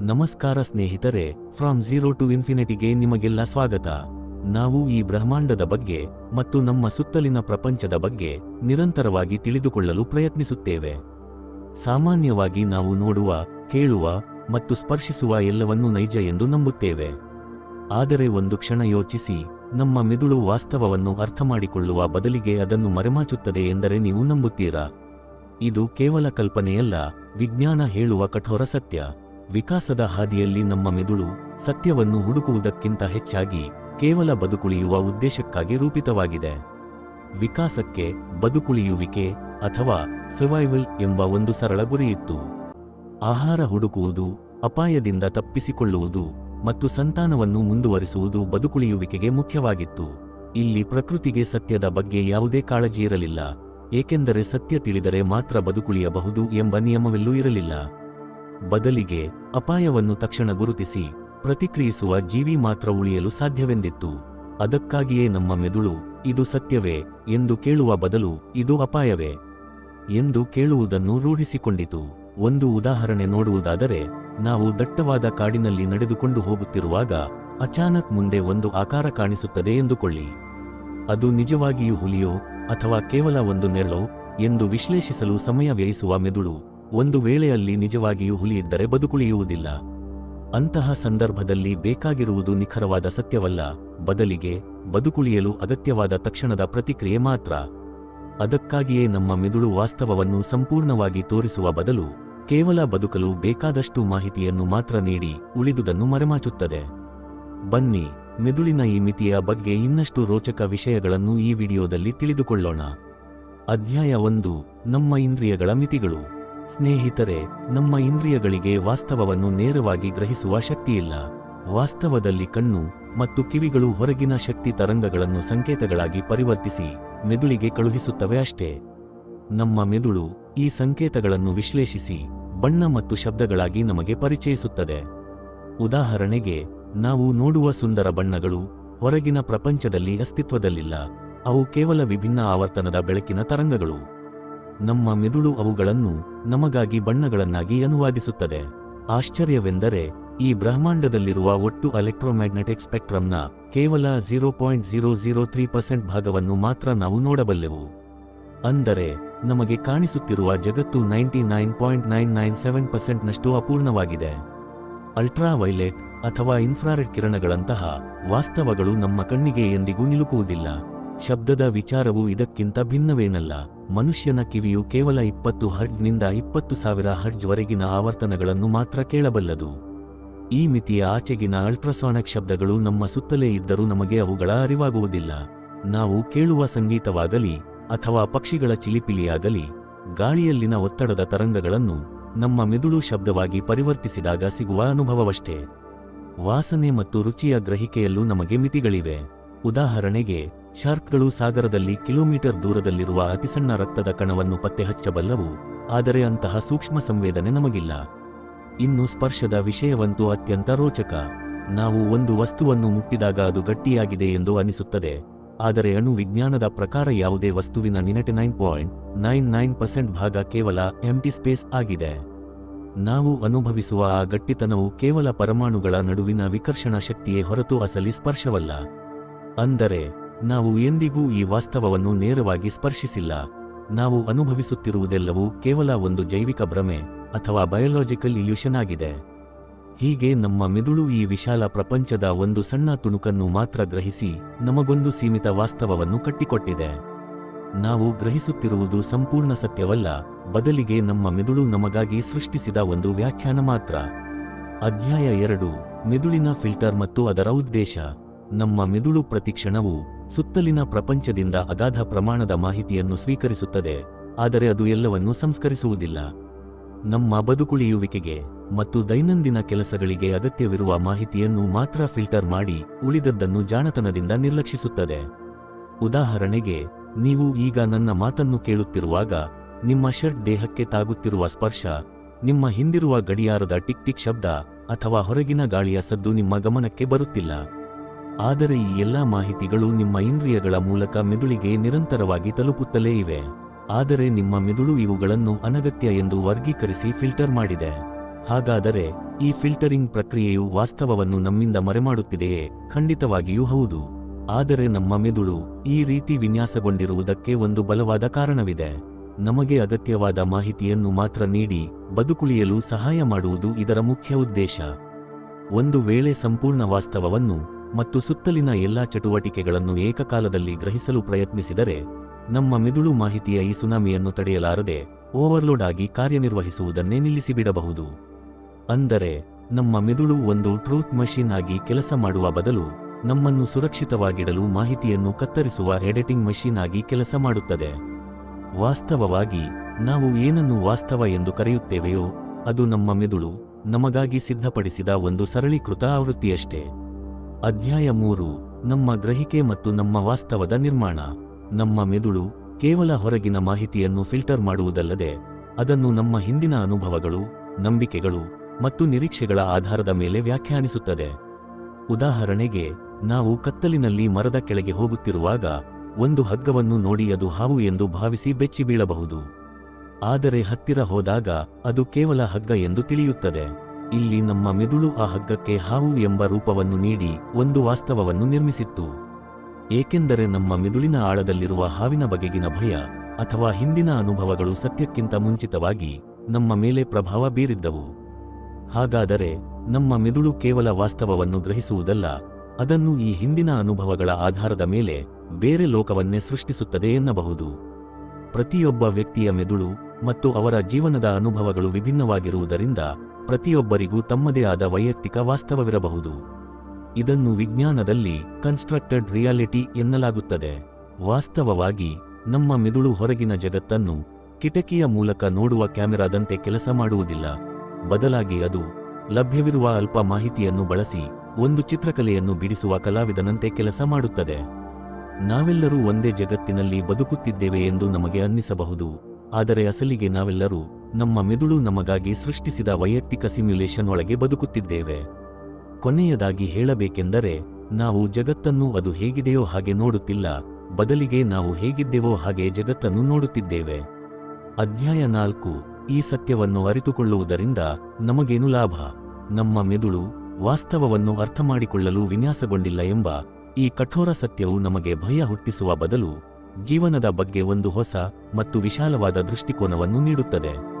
ನಮಸ್ಕಾರ ಸ್ನೇಹಿತರೆ from zero to ಇನ್ಫಿನಿಟಿಗೆ ನಿಮಗೆಲ್ಲ ಸ್ವಾಗತ. ನಾವು ಈ ಬ್ರಹ್ಮಾಂಡದ ಬಗ್ಗೆ ಮತ್ತು ನಮ್ಮ ಸುತ್ತಲಿನ ಪ್ರಪಂಚದ ಬಗ್ಗೆ ನಿರಂತರವಾಗಿ ತಿಳಿದುಕೊಳ್ಳಲು ಪ್ರಯತ್ನಿಸುತ್ತೇವೆ. ಸಾಮಾನ್ಯವಾಗಿ ನಾವು ನೋಡುವ, ಕೇಳುವ ಮತ್ತು ಸ್ಪರ್ಶಿಸುವ ಎಲ್ಲವನ್ನೂ ನೈಜ ಎಂದು ನಂಬುತ್ತೇವೆ. ಆದರೆ ಒಂದು ಕ್ಷಣ ಯೋಚಿಸಿ, ನಮ್ಮ ಮೆದುಳು ವಾಸ್ತವವನ್ನು ಅರ್ಥಮಾಡಿಕೊಳ್ಳುವ ಬದಲಿಗೆ ಅದನ್ನು ಮರೆಮಾಚುತ್ತದೆ ಎಂದರೆ ನೀವು ನಂಬುತ್ತೀರಾ? ಇದು ಕೇವಲ ಕಲ್ಪನೆಯಲ್ಲ, ವಿಜ್ಞಾನ ಹೇಳುವ ಕಠೋರ ಸತ್ಯ. ವಿಕಾಸದ ಹಾದಿಯಲ್ಲಿ ನಮ್ಮ ಮೆದುಳು ಸತ್ಯವನ್ನು ಹುಡುಕುವುದಕ್ಕಿಂತ ಹೆಚ್ಚಾಗಿ ಕೇವಲ ಬದುಕುಳಿಯುವ ಉದ್ದೇಶಕ್ಕಾಗಿ ರೂಪಿತವಾಗಿದೆ. ವಿಕಾಸಕ್ಕೆ ಬದುಕುಳಿಯುವಿಕೆ ಅಥವಾ ಸರ್ವೈವಲ್ ಎಂಬ ಒಂದು ಸರಳ ಗುರಿಯಿತ್ತು. ಆಹಾರ ಹುಡುಕುವುದು, ಅಪಾಯದಿಂದ ತಪ್ಪಿಸಿಕೊಳ್ಳುವುದು ಮತ್ತು ಸಂತಾನವನ್ನು ಮುಂದುವರಿಸುವುದು ಬದುಕುಳಿಯುವಿಕೆಗೆ ಮುಖ್ಯವಾಗಿತ್ತು. ಇಲ್ಲಿ ಪ್ರಕೃತಿಗೆ ಸತ್ಯದ ಬಗ್ಗೆ ಯಾವುದೇ ಕಾಳಜಿ ಇರಲಿಲ್ಲ, ಏಕೆಂದರೆ ಸತ್ಯ ತಿಳಿದರೆ ಮಾತ್ರ ಬದುಕುಳಿಯಬಹುದು ಎಂಬ ನಿಯಮವೆಲ್ಲೂ ಇರಲಿಲ್ಲ. ಬದಲಿಗೆ ಅಪಾಯವನ್ನು ತಕ್ಷಣ ಗುರುತಿಸಿ ಪ್ರತಿಕ್ರಿಯಿಸುವ ಜೀವಿ ಮಾತ್ರ ಉಳಿಯಲು ಸಾಧ್ಯವೆಂದಿತ್ತು. ಅದಕ್ಕಾಗಿಯೇ ನಮ್ಮ ಮೆದುಳು, ಇದು ಸತ್ಯವೇ? ಎಂದು ಕೇಳುವ ಬದಲು, ಇದು ಅಪಾಯವೇ? ಎಂದು ಕೇಳುವುದನ್ನು ರೂಢಿಸಿಕೊಂಡಿತು. ಒಂದು ಉದಾಹರಣೆ ನೋಡುವುದಾದರೆ, ನಾವು ದಟ್ಟವಾದ ಕಾಡಿನಲ್ಲಿ ನಡೆದುಕೊಂಡು ಹೋಗುತ್ತಿರುವಾಗ ಅಚಾನಕ್ ಮುಂದೆ ಒಂದು ಆಕಾರ ಕಾಣಿಸುತ್ತದೆ ಎಂದುಕೊಳ್ಳಿ. ಅದು ನಿಜವಾಗಿಯೂ ಹುಲಿಯೋ ಅಥವಾ ಕೇವಲ ಒಂದು ನೆರಳೋ ಎಂದು ವಿಶ್ಲೇಷಿಸಲು ಸಮಯ ವ್ಯಯಿಸುವ ಮೆದುಳು. ಒಂದು ವೇಳೆಯಲ್ಲಿ ನಿಜವಾಗಿಯೂ ಹುಲಿಯಿದ್ದರೆ ಬದುಕುಳಿಯುವುದಿಲ್ಲ. ಅಂತಹ ಸಂದರ್ಭದಲ್ಲಿ ಬೇಕಾಗಿರುವುದು ನಿಖರವಾದ ಸತ್ಯವಲ್ಲ, ಬದಲಿಗೆ ಬದುಕುಳಿಯಲು ಅಗತ್ಯವಾದ ತಕ್ಷಣದ ಪ್ರತಿಕ್ರಿಯೆ ಮಾತ್ರ. ಅದಕ್ಕಾಗಿಯೇ ನಮ್ಮ ಮೆದುಳು ವಾಸ್ತವವನ್ನು ಸಂಪೂರ್ಣವಾಗಿ ತೋರಿಸುವ ಬದಲು ಕೇವಲ ಬದುಕಲು ಬೇಕಾದಷ್ಟು ಮಾಹಿತಿಯನ್ನು ಮಾತ್ರ ನೀಡಿ ಉಳಿದುದನ್ನು ಮರೆಮಾಚುತ್ತದೆ. ಬನ್ನಿ, ಮೆದುಳಿನ ಈ ಮಿತಿಯ ಬಗ್ಗೆ ಇನ್ನಷ್ಟು ರೋಚಕ ವಿಷಯಗಳನ್ನು ಈ ವಿಡಿಯೋದಲ್ಲಿ ತಿಳಿದುಕೊಳ್ಳೋಣ. ಅಧ್ಯಾಯ ಒಂದು, ನಮ್ಮ ಇಂದ್ರಿಯಗಳ ಮಿತಿಗಳು. ಸ್ನೇಹಿತರೆ, ನಮ್ಮ ಇಂದ್ರಿಯಗಳಿಗೆ ವಾಸ್ತವವನ್ನು ನೇರವಾಗಿ ಗ್ರಹಿಸುವ ಶಕ್ತಿಯಿಲ್ಲ. ವಾಸ್ತವದಲ್ಲಿ ಕಣ್ಣು ಮತ್ತು ಕಿವಿಗಳು ಹೊರಗಿನ ಶಕ್ತಿ ತರಂಗಗಳನ್ನು ಸಂಕೇತಗಳಾಗಿ ಪರಿವರ್ತಿಸಿ ಮೆದುಳಿಗೆ ಕಳುಹಿಸುತ್ತವೆ ಅಷ್ಟೇ. ನಮ್ಮ ಮೆದುಳು ಈ ಸಂಕೇತಗಳನ್ನು ವಿಶ್ಲೇಷಿಸಿ ಬಣ್ಣ ಮತ್ತು ಶಬ್ದಗಳಾಗಿ ನಮಗೆ ಪರಿಚಯಿಸುತ್ತದೆ. ಉದಾಹರಣೆಗೆ, ನಾವು ನೋಡುವ ಸುಂದರ ಬಣ್ಣಗಳು ಹೊರಗಿನ ಪ್ರಪಂಚದಲ್ಲಿ ಅಸ್ತಿತ್ವದಲ್ಲಿಲ್ಲ. ಅವು ಕೇವಲ ವಿಭಿನ್ನ ಆವರ್ತನದ ಬೆಳಕಿನ ತರಂಗಗಳು. ನಮ್ಮ ಮಿದುಳು ಅವುಗಳನ್ನು ನಮಗಾಗಿ ಬಣ್ಣಗಳನ್ನಾಗಿ ಅನುವಾದಿಸುತ್ತದೆ. ಆಶ್ಚರ್ಯವೆಂದರೆ, ಈ ಬ್ರಹ್ಮಾಂಡದಲ್ಲಿರುವ ಒಟ್ಟು ಎಲೆಕ್ಟ್ರೋಮ್ಯಾಗ್ನೆಟಿಕ್ ಸ್ಪೆಕ್ಟ್ರಮ್ನ ಕೇವಲ zero point zero zero three percent ಭಾಗವನ್ನು ಮಾತ್ರ ನಾವು ನೋಡಬಲ್ಲೆವು. ಅಂದರೆ, ನಮಗೆ ಕಾಣಿಸುತ್ತಿರುವ ಜಗತ್ತು ninety nine point nine nine seven ಪರ್ಸೆಂಟ್ನಷ್ಟು ಅಪೂರ್ಣವಾಗಿದೆ. ಅಲ್ಟ್ರಾ ವೈಲೆಟ್ ಅಥವಾ ಇನ್ಫ್ರಾರೆಡ್ ಕಿರಣಗಳಂತಹ ವಾಸ್ತವಗಳು ನಮ್ಮ ಕಣ್ಣಿಗೆ ಎಂದಿಗೂ ನಿಲುಕುವುದಿಲ್ಲ. ಶಬ್ದದ ವಿಚಾರವು ಇದಕ್ಕಿಂತ ಭಿನ್ನವೇನಲ್ಲ. ಮನುಷ್ಯನ ಕಿವಿಯು ಕೇವಲ ಇಪ್ಪತ್ತು ಹರ್ಜ್ನಿಂದ ಇಪ್ಪತ್ತು ಸಾವಿರ ಹರ್ಜ್ ವರೆಗಿನ ಆವರ್ತನಗಳನ್ನು ಮಾತ್ರ ಕೇಳಬಲ್ಲದು. ಈ ಮಿತಿಯ ಆಚೆಗಿನ ಅಲ್ಟ್ರಾಸಾನಿಕ್ ಶಬ್ದಗಳು ನಮ್ಮ ಸುತ್ತಲೇ ಇದ್ದರೂ ನಮಗೆ ಅವುಗಳ ಅರಿವಾಗುವುದಿಲ್ಲ. ನಾವು ಕೇಳುವ ಸಂಗೀತವಾಗಲಿ ಅಥವಾ ಪಕ್ಷಿಗಳ ಚಿಲಿಪಿಲಿಯಾಗಲಿ, ಗಾಳಿಯಲ್ಲಿನ ಒತ್ತಡದ ತರಂಗಗಳನ್ನು ನಮ್ಮ ಮೆದುಳು ಶಬ್ದವಾಗಿ ಪರಿವರ್ತಿಸಿದಾಗ ಸಿಗುವ ಅನುಭವವಷ್ಟೇ. ವಾಸನೆ ಮತ್ತು ರುಚಿಯ ಗ್ರಹಿಕೆಯಲ್ಲೂ ನಮಗೆ ಮಿತಿಗಳಿವೆ. ಉದಾಹರಣೆಗೆ ಶಾರ್ಕ್ಗಳು ಸಾಗರದಲ್ಲಿ ಕಿಲೋಮೀಟರ್ ದೂರದಲ್ಲಿರುವ ಅತಿಸಣ್ಣ ರಕ್ತದ ಕಣವನ್ನು ಪತ್ತೆ ಹಚ್ಚಬಲ್ಲವು ಆದರೆ ಅಂತಹ ಸೂಕ್ಷ್ಮ ಸಂವೇದನೆ ನಮಗಿಲ್ಲ. ಇನ್ನು ಸ್ಪರ್ಶದ ವಿಷಯವಂತೂ ಅತ್ಯಂತ ರೋಚಕ. ನಾವು ಒಂದು ವಸ್ತುವನ್ನು ಮುಟ್ಟಿದಾಗ ಅದು ಗಟ್ಟಿಯಾಗಿದೆ ಎಂದು ಅನಿಸುತ್ತದೆ, ಆದರೆ ಅಣು ವಿಜ್ಞಾನದ ಪ್ರಕಾರ ಯಾವುದೇ ವಸ್ತುವಿನ ninety nine point nine nine percent ಭಾಗ ಕೇವಲ ಎಂಟಿ ಸ್ಪೇಸ್ ಆಗಿದೆ. ನಾವು ಅನುಭವಿಸುವ ಆ ಗಟ್ಟಿತನವು ಕೇವಲ ಪರಮಾಣುಗಳ ನಡುವಿನ ವಿಕರ್ಷಣ ಶಕ್ತಿಯೇ ಹೊರತು ಅಸಲಿ ಸ್ಪರ್ಶವಲ್ಲ. ಅಂದರೆ ನಾವು ಎಂದಿಗೂ ಈ ವಾಸ್ತವವನ್ನು ನೇರವಾಗಿ ಸ್ಪರ್ಶಿಸಿಲ್ಲ. ನಾವು ಅನುಭವಿಸುತ್ತಿರುವುದೆಲ್ಲವೂ ಕೇವಲ ಒಂದು ಜೈವಿಕ ಭ್ರಮೆ ಅಥವಾ ಬಯೋಲಾಜಿಕಲ್ ಇಲ್ಯೂಷನ್ ಆಗಿದೆ. ಹೀಗೆ ನಮ್ಮ ಮೆದುಳು ಈ ವಿಶಾಲ ಪ್ರಪಂಚದ ಒಂದು ಸಣ್ಣ ತುಣುಕನ್ನು ಮಾತ್ರ ಗ್ರಹಿಸಿ ನಮಗೊಂದು ಸೀಮಿತ ವಾಸ್ತವವನ್ನು ಕಟ್ಟಿಕೊಟ್ಟಿದೆ. ನಾವು ಗ್ರಹಿಸುತ್ತಿರುವುದು ಸಂಪೂರ್ಣ ಸತ್ಯವಲ್ಲ, ಬದಲಿಗೆ ನಮ್ಮ ಮೆದುಳು ನಮಗಾಗಿ ಸೃಷ್ಟಿಸಿದ ಒಂದು ವ್ಯಾಖ್ಯಾನ ಮಾತ್ರ. ಅಧ್ಯಾಯ ಎರಡು, ಮೆದುಳಿನ ಫಿಲ್ಟರ್ ಮತ್ತು ಅದರ ಉದ್ದೇಶ. ನಮ್ಮ ಮೆದುಳು ಪ್ರತಿಕ್ಷಣವು ಸುತ್ತಲಿನ ಪ್ರಪಂಚದಿಂದ ಅಗಾಧ ಪ್ರಮಾಣದ ಮಾಹಿತಿಯನ್ನು ಸ್ವೀಕರಿಸುತ್ತದೆ, ಆದರೆ ಅದು ಎಲ್ಲವನ್ನೂ ಸಂಸ್ಕರಿಸುವುದಿಲ್ಲ. ನಮ್ಮ ಬದುಕುಳಿಯುವಿಕೆಗೆ ಮತ್ತು ದೈನಂದಿನ ಕೆಲಸಗಳಿಗೆ ಅಗತ್ಯವಿರುವ ಮಾಹಿತಿಯನ್ನು ಮಾತ್ರ ಫಿಲ್ಟರ್ ಮಾಡಿ ಉಳಿದದ್ದನ್ನು ಜಾಣತನದಿಂದ ನಿರ್ಲಕ್ಷಿಸುತ್ತದೆ. ಉದಾಹರಣೆಗೆ, ನೀವು ಈಗ ನನ್ನ ಮಾತನ್ನು ಕೇಳುತ್ತಿರುವಾಗ, ನಿಮ್ಮ ಶರ್ಟ್ ದೇಹಕ್ಕೆ ತಾಗುತ್ತಿರುವ ಸ್ಪರ್ಶ, ನಿಮ್ಮ ಹಿಂದಿರುವ ಗಡಿಯಾರದ ಟಿಕ್ ಟಿಕ್ ಶಬ್ದ ಅಥವಾ ಹೊರಗಿನ ಗಾಳಿಯ ಸದ್ದು ನಿಮ್ಮ ಗಮನಕ್ಕೆ ಬರುತ್ತಿಲ್ಲ. ಆದರೆ ಈ ಎಲ್ಲಾ ಮಾಹಿತಿಗಳು ನಿಮ್ಮ ಇಂದ್ರಿಯಗಳ ಮೂಲಕ ಮೆದುಳಿಗೆ ನಿರಂತರವಾಗಿ ತಲುಪುತ್ತಲೇ ಇವೆ. ಆದರೆ ನಿಮ್ಮ ಮೆದುಳು ಇವುಗಳನ್ನು ಅನಗತ್ಯ ಎಂದು ವರ್ಗೀಕರಿಸಿ ಫಿಲ್ಟರ್ ಮಾಡಿದೆ. ಹಾಗಾದರೆ ಈ ಫಿಲ್ಟರಿಂಗ್ ಪ್ರಕ್ರಿಯೆಯು ವಾಸ್ತವವನ್ನು ನಮ್ಮಿಂದ ಮರೆಮಾಡುತ್ತಿದೆಯೇ? ಖಂಡಿತವಾಗಿಯೂ ಹೌದು. ಆದರೆ ನಮ್ಮ ಮೆದುಳು ಈ ರೀತಿ ವಿನ್ಯಾಸಗೊಂಡಿರುವುದಕ್ಕೆ ಒಂದು ಬಲವಾದ ಕಾರಣವಿದೆ. ನಮಗೆ ಅಗತ್ಯವಾದ ಮಾಹಿತಿಯನ್ನು ಮಾತ್ರ ನೀಡಿ, ಬದುಕುಳಿಯಲು ಸಹಾಯ ಮಾಡುವುದು ಇದರ ಮುಖ್ಯ ಉದ್ದೇಶ. ಒಂದು ವೇಳೆ ಸಂಪೂರ್ಣ ವಾಸ್ತವವನ್ನು ಮತ್ತು ಸುತ್ತಲಿನ ಎಲ್ಲಾ ಚಟುವಟಿಕೆಗಳನ್ನು ಏಕಕಾಲದಲ್ಲಿ ಗ್ರಹಿಸಲು ಪ್ರಯತ್ನಿಸಿದರೆ ನಮ್ಮ ಮೆದುಳು ಮಾಹಿತಿಯ ಈ ಸುನಾಮಿಯನ್ನು ತಡೆಯಲಾರದೆ ಓವರ್ಲೋಡ್ ಆಗಿ ಕಾರ್ಯನಿರ್ವಹಿಸುವುದನ್ನೇ ನಿಲ್ಲಿಸಿಬಿಡಬಹುದು. ಅಂದರೆ, ನಮ್ಮ ಮೆದುಳು ಒಂದು ಟ್ರೂತ್ ಮಷೀನ್ ಆಗಿ ಕೆಲಸ ಮಾಡುವ ಬದಲು ನಮ್ಮನ್ನು ಸುರಕ್ಷಿತವಾಗಿಡಲು ಮಾಹಿತಿಯನ್ನು ಕತ್ತರಿಸುವ ಎಡಿಟಿಂಗ್ ಮಷೀನ್ ಆಗಿ ಕೆಲಸ ಮಾಡುತ್ತದೆ. ವಾಸ್ತವವಾಗಿ, ನಾವು ಏನನ್ನು ವಾಸ್ತವ ಎಂದು ಕರೆಯುತ್ತೇವೆಯೋ, ಅದು ನಮ್ಮ ಮೆದುಳು ನಮಗಾಗಿ ಸಿದ್ಧಪಡಿಸಿದ ಒಂದು ಸರಳೀಕೃತ ಆವೃತ್ತಿಯಷ್ಟೇ. ಅಧ್ಯಾಯ ಮೂರು, ನಮ್ಮ ಗ್ರಹಿಕೆ ಮತ್ತು ನಮ್ಮ ವಾಸ್ತವದ ನಿರ್ಮಾಣ. ನಮ್ಮ ಮೆದುಳು ಕೇವಲ ಹೊರಗಿನ ಮಾಹಿತಿಯನ್ನು ಫಿಲ್ಟರ್ ಮಾಡುವುದಲ್ಲದೆ, ಅದನ್ನು ನಮ್ಮ ಹಿಂದಿನ ಅನುಭವಗಳು, ನಂಬಿಕೆಗಳು ಮತ್ತು ನಿರೀಕ್ಷೆಗಳ ಆಧಾರದ ಮೇಲೆ ವ್ಯಾಖ್ಯಾನಿಸುತ್ತದೆ. ಉದಾಹರಣೆಗೆ, ನಾವು ಕತ್ತಲಿನಲ್ಲಿ ಮರದ ಕೆಳಗೆ ಹೋಗುತ್ತಿರುವಾಗ, ಒಂದು ಹಗ್ಗವನ್ನು ನೋಡಿ ಅದು ಹಾವು ಎಂದು ಭಾವಿಸಿ ಬೆಚ್ಚಿ ಬೀಳಬಹುದು ಆದರೆ ಹತ್ತಿರ ಹೋದಾಗ, ಅದು ಕೇವಲ ಹಗ್ಗ ಎಂದು ತಿಳಿಯುತ್ತದೆ. ಇಲ್ಲಿ ನಮ್ಮ ಮೆದುಳು ಆ ಹಗ್ಗಕ್ಕೆ ಹಾವು ಎಂಬ ರೂಪವನ್ನು ನೀಡಿ ಒಂದು ವಾಸ್ತವವನ್ನು ನಿರ್ಮಿಸಿತ್ತು. ಏಕೆಂದರೆ ನಮ್ಮ ಮೆದುಳಿನ ಆಳದಲ್ಲಿರುವ ಹಾವಿನ ಬಗೆಗಿನ ಭಯ ಅಥವಾ ಹಿಂದಿನ ಅನುಭವಗಳು ಸತ್ಯಕ್ಕಿಂತ ಮುಂಚಿತವಾಗಿ ನಮ್ಮ ಮೇಲೆ ಪ್ರಭಾವ ಬೀರಿದ್ದವು. ಹಾಗಾದರೆ ನಮ್ಮ ಮೆದುಳು ಕೇವಲ ವಾಸ್ತವವನ್ನು ಗ್ರಹಿಸುವುದಲ್ಲ, ಅದನ್ನು ಈ ಹಿಂದಿನ ಅನುಭವಗಳ ಆಧಾರದ ಮೇಲೆ ಬೇರೆ ಲೋಕವನ್ನೇ ಸೃಷ್ಟಿಸುತ್ತದೆ ಎನ್ನಬಹುದು. ಪ್ರತಿಯೊಬ್ಬ ವ್ಯಕ್ತಿಯ ಮೆದುಳು ಮತ್ತು ಅವರ ಜೀವನದ ಅನುಭವಗಳು ವಿಭಿನ್ನವಾಗಿರುವುದರಿಂದ ಪ್ರತಿಯೊಬ್ಬರಿಗೂ ತಮ್ಮದೇ ಆದ ವೈಯಕ್ತಿಕ ವಾಸ್ತವವಿರಬಹುದು. ಇದನ್ನು ವಿಜ್ಞಾನದಲ್ಲಿ ಕನ್ಸ್ಟ್ರಕ್ಟೆಡ್ ರಿಯಾಲಿಟಿ ಎನ್ನಲಾಗುತ್ತದೆ. ವಾಸ್ತವವಾಗಿ, ನಮ್ಮ ಮೆದುಳು ಹೊರಗಿನ ಜಗತ್ತನ್ನು ಕಿಟಕಿಯ ಮೂಲಕ ನೋಡುವ ಕ್ಯಾಮೆರಾದಂತೆ ಕೆಲಸ ಮಾಡುವುದಿಲ್ಲ. ಬದಲಾಗಿ ಅದು ಲಭ್ಯವಿರುವ ಅಲ್ಪ ಮಾಹಿತಿಯನ್ನು ಬಳಸಿ, ಒಂದು ಚಿತ್ರಕಲೆಯನ್ನು ಬಿಡಿಸುವ ಕಲಾವಿದನಂತೆ ಕೆಲಸ ಮಾಡುತ್ತದೆ. ನಾವೆಲ್ಲರೂ ಒಂದೇ ಜಗತ್ತಿನಲ್ಲಿ ಬದುಕುತ್ತಿದ್ದೇವೆ ಎಂದು ನಮಗೆ ಅನ್ನಿಸಬಹುದು. ಆದರೆ ಅಸಲಿಗೆ ನಾವೆಲ್ಲರೂ ನಮ್ಮ ಮೆದುಳು ನಮಗಾಗಿ ಸೃಷ್ಟಿಸಿದ ವೈಯಕ್ತಿಕ ಸಿಮ್ಯುಲೇಷನ್ ಒಳಗೆ ಬದುಕುತ್ತಿದ್ದೇವೆ. ಕೊನೆಯದಾಗಿ ಹೇಳಬೇಕೆಂದರೆ, ನಾವು ಜಗತ್ತನ್ನು ಅದು ಹೇಗಿದೆಯೋ ಹಾಗೆ ನೋಡುತ್ತಿಲ್ಲ, ಬದಲಿಗೆ ನಾವು ಹೇಗಿದ್ದೇವೋ ಹಾಗೆ ಜಗತ್ತನ್ನು ನೋಡುತ್ತಿದ್ದೇವೆ. ಅಧ್ಯಾಯ ನಾಲ್ಕು, ಈ ಸತ್ಯವನ್ನು ಅರಿತುಕೊಳ್ಳುವುದರಿಂದ ನಮಗೇನು ಲಾಭ? ನಮ್ಮ ಮೆದುಳು ವಾಸ್ತವವನ್ನು ಅರ್ಥಮಾಡಿಕೊಳ್ಳಲು ವಿನ್ಯಾಸಗೊಂಡಿಲ್ಲ ಎಂಬ ಈ ಕಠೋರ ಸತ್ಯವು ನಮಗೆ ಭಯ ಹುಟ್ಟಿಸುವ ಬದಲು ಜೀವನದ ಬಗ್ಗೆ ಒಂದು ಹೊಸ ಮತ್ತು ವಿಶಾಲವಾದ ದೃಷ್ಟಿಕೋನವನ್ನು ನೀಡುತ್ತದೆ.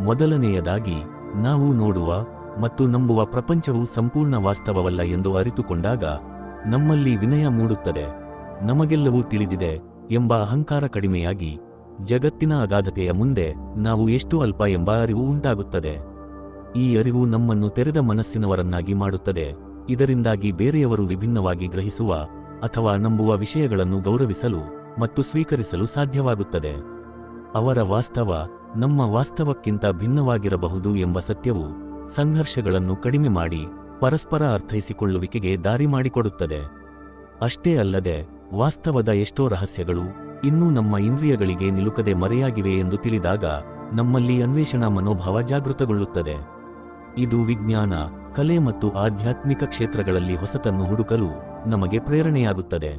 ಮೊದಲನೆಯದಾಗಿ, ನಾವು ನೋಡುವ ಮತ್ತು ನಂಬುವ ಪ್ರಪಂಚವು ಸಂಪೂರ್ಣ ವಾಸ್ತವವಲ್ಲ ಎಂದು ಅರಿತುಕೊಂಡಾಗ, ನಮ್ಮಲ್ಲಿ ವಿನಯ ಮೂಡುತ್ತದೆ. ನಮಗೆಲ್ಲವೂ ತಿಳಿದಿದೆ ಎಂಬ ಅಹಂಕಾರ ಕಡಿಮೆಯಾಗಿ, ಜಗತ್ತಿನ ಅಗಾಧತೆಯ ಮುಂದೆ ನಾವು ಎಷ್ಟು ಅಲ್ಪ ಎಂಬ ಅರಿವು ಉಂಟಾಗುತ್ತದೆ. ಈ ಅರಿವು ನಮ್ಮನ್ನು ತೆರೆದ ಮನಸ್ಸಿನವರನ್ನಾಗಿ ಮಾಡುತ್ತದೆ. ಇದರಿಂದಾಗಿ ಬೇರೆಯವರು ವಿಭಿನ್ನವಾಗಿ ಗ್ರಹಿಸುವ ಅಥವಾ ನಂಬುವ ವಿಷಯಗಳನ್ನು ಗೌರವಿಸಲು ಮತ್ತು ಸ್ವೀಕರಿಸಲು ಸಾಧ್ಯವಾಗುತ್ತದೆ. ಅವರ ವಾಸ್ತವ ನಮ್ಮ ವಾಸ್ತವಕ್ಕಿಂತ ಭಿನ್ನವಾಗಿರಬಹುದು ಎಂಬ ಸತ್ಯವು ಸಂಘರ್ಷಗಳನ್ನು ಕಡಿಮೆ ಮಾಡಿ ಪರಸ್ಪರ ಅರ್ಥೈಸಿಕೊಳ್ಳುವಿಕೆಗೆ ದಾರಿ ಮಾಡಿಕೊಡುತ್ತದೆ. ಅಷ್ಟೇ ಅಲ್ಲದೆ, ವಾಸ್ತವದ ಎಷ್ಟೋ ರಹಸ್ಯಗಳು ಇನ್ನೂ ನಮ್ಮ ಇಂದ್ರಿಯಗಳಿಗೆ ನಿಲುಕದೆ ಮರೆಯಾಗಿವೆ ಎಂದು ತಿಳಿದಾಗ ನಮ್ಮಲ್ಲಿ ಅನ್ವೇಷಣಾ ಮನೋಭಾವ ಜಾಗೃತಗೊಳ್ಳುತ್ತದೆ. ಇದು ವಿಜ್ಞಾನ, ಕಲೆ ಮತ್ತು ಆಧ್ಯಾತ್ಮಿಕ ಕ್ಷೇತ್ರಗಳಲ್ಲಿ ಹೊಸತನ್ನು ಹುಡುಕಲು ನಮಗೆ ಪ್ರೇರಣೆಯಾಗುತ್ತದೆ.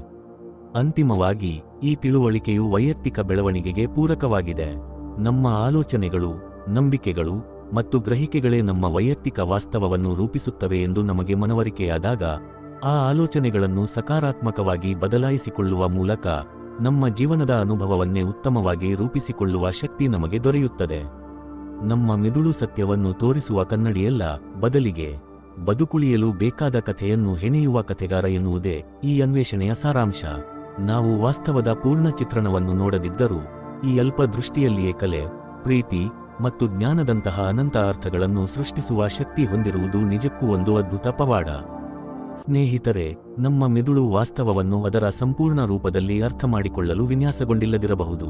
ಅಂತಿಮವಾಗಿ, ಈ ತಿಳುವಳಿಕೆಯು ವೈಯಕ್ತಿಕ ಬೆಳವಣಿಗೆಗೆ ಪೂರಕವಾಗಿದೆ. ನಮ್ಮ ಆಲೋಚನೆಗಳು, ನಂಬಿಕೆಗಳು ಮತ್ತು ಗ್ರಹಿಕೆಗಳೇ ನಮ್ಮ ವೈಯಕ್ತಿಕ ವಾಸ್ತವವನ್ನು ರೂಪಿಸುತ್ತವೆ ಎಂದು ನಮಗೆ ಮನವರಿಕೆಯಾದಾಗ, ಆ ಆಲೋಚನೆಗಳನ್ನು ಸಕಾರಾತ್ಮಕವಾಗಿ ಬದಲಾಯಿಸಿಕೊಳ್ಳುವ ಮೂಲಕ ನಮ್ಮ ಜೀವನದ ಅನುಭವವನ್ನೇ ಉತ್ತಮವಾಗಿ ರೂಪಿಸಿಕೊಳ್ಳುವ ಶಕ್ತಿ ನಮಗೆ ದೊರೆಯುತ್ತದೆ. ನಮ್ಮ ಮೆದುಳು ಸತ್ಯವನ್ನು ತೋರಿಸುವ ಕನ್ನಡಿಯಲ್ಲ, ಬದಲಿಗೆ ಬದುಕುಳಿಯಲು ಬೇಕಾದ ಕಥೆಯನ್ನು ಹೆಣೆಯುವ ಕಥೆಗಾರ ಎನ್ನುವುದೇ ಈ ಅನ್ವೇಷಣೆಯ ಸಾರಾಂಶ. ನಾವು ವಾಸ್ತವದ ಪೂರ್ಣ ಚಿತ್ರಣವನ್ನು ನೋಡದಿದ್ದರೂ ಈ ಅಲ್ಪ ದೃಷ್ಟಿಯಲ್ಲಿಯೇ ಕಲೆ, ಪ್ರೀತಿ ಮತ್ತು ಜ್ಞಾನದಂತಹ ಅನಂತ ಅರ್ಥಗಳನ್ನು ಸೃಷ್ಟಿಸುವ ಶಕ್ತಿ ಹೊಂದಿರುವುದು ನಿಜಕ್ಕೂ ಒಂದು ಅದ್ಭುತ ಪವಾಡ. ಸ್ನೇಹಿತರೆ, ನಮ್ಮ ಮೆದುಳು ವಾಸ್ತವವನ್ನು ಅದರ ಸಂಪೂರ್ಣ ರೂಪದಲ್ಲಿ ಅರ್ಥಮಾಡಿಕೊಳ್ಳಲು ವಿನ್ಯಾಸಗೊಂಡಿಲ್ಲದಿರಬಹುದು.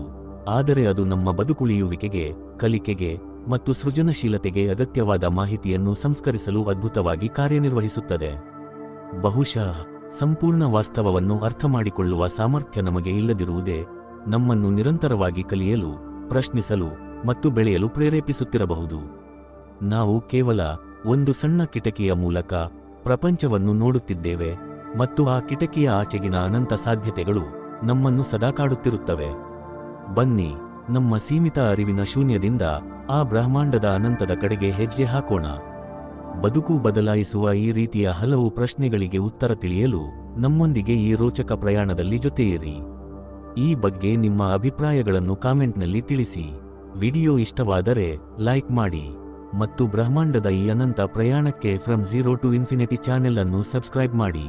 ಆದರೆ ಅದು ನಮ್ಮ ಬದುಕುಳಿಯುವಿಕೆಗೆ, ಕಲಿಕೆಗೆ ಮತ್ತು ಸೃಜನಶೀಲತೆಗೆ ಅಗತ್ಯವಾದ ಮಾಹಿತಿಯನ್ನು ಸಂಸ್ಕರಿಸಲು ಅದ್ಭುತವಾಗಿ ಕಾರ್ಯನಿರ್ವಹಿಸುತ್ತದೆ. ಬಹುಶಃ, ಸಂಪೂರ್ಣ ವಾಸ್ತವವನ್ನು ಅರ್ಥಮಾಡಿಕೊಳ್ಳುವ ಸಾಮರ್ಥ್ಯ ನಮಗೆ ಇಲ್ಲದಿರುವುದೇ ನಮ್ಮನ್ನು ನಿರಂತರವಾಗಿ ಕಲಿಯಲು, ಪ್ರಶ್ನಿಸಲು ಮತ್ತು ಬೆಳೆಯಲು ಪ್ರೇರೇಪಿಸುತ್ತಿರಬಹುದು. ನಾವು ಕೇವಲ ಒಂದು ಸಣ್ಣ ಕಿಟಕಿಯ ಮೂಲಕ ಪ್ರಪಂಚವನ್ನು ನೋಡುತ್ತಿದ್ದೇವೆ ಮತ್ತು ಆ ಕಿಟಕಿಯ ಆಚೆಗಿನ ಅನಂತ ಸಾಧ್ಯತೆಗಳು ನಮ್ಮನ್ನು ಸದಾ ಕಾಡುತ್ತಿರುತ್ತವೆ ಬನ್ನಿ, ನಮ್ಮ ಸೀಮಿತ ಅರಿವಿನ ಶೂನ್ಯದಿಂದ ಆ ಬ್ರಹ್ಮಾಂಡದ ಅನಂತದ ಕಡೆಗೆ ಹೆಜ್ಜೆ ಹಾಕೋಣ. ಬದುಕು ಬದಲಾಯಿಸುವ ಈ ರೀತಿಯ ಹಲವು ಪ್ರಶ್ನೆಗಳಿಗೆ ಉತ್ತರ ತಿಳಿಯಲು ನಮ್ಮೊಂದಿಗೆ ಈ ರೋಚಕ ಪ್ರಯಾಣದಲ್ಲಿ ಜೊತೆಯಿರಿ. ಈ ಬಗ್ಗೆ ನಿಮ್ಮ ಅಭಿಪ್ರಾಯಗಳನ್ನು ಕಾಮೆಂಟ್ನಲ್ಲಿ ತಿಳಿಸಿ. ವಿಡಿಯೋ ಇಷ್ಟವಾದರೆ ಲೈಕ್ ಮಾಡಿ ಮತ್ತು ಬ್ರಹ್ಮಾಂಡದ ಈ ಅನಂತ ಪ್ರಯಾಣಕ್ಕೆ from zero to infinity channel ಅನ್ನು ಸಬ್ಸ್ಕ್ರೈಬ್ ಮಾಡಿ.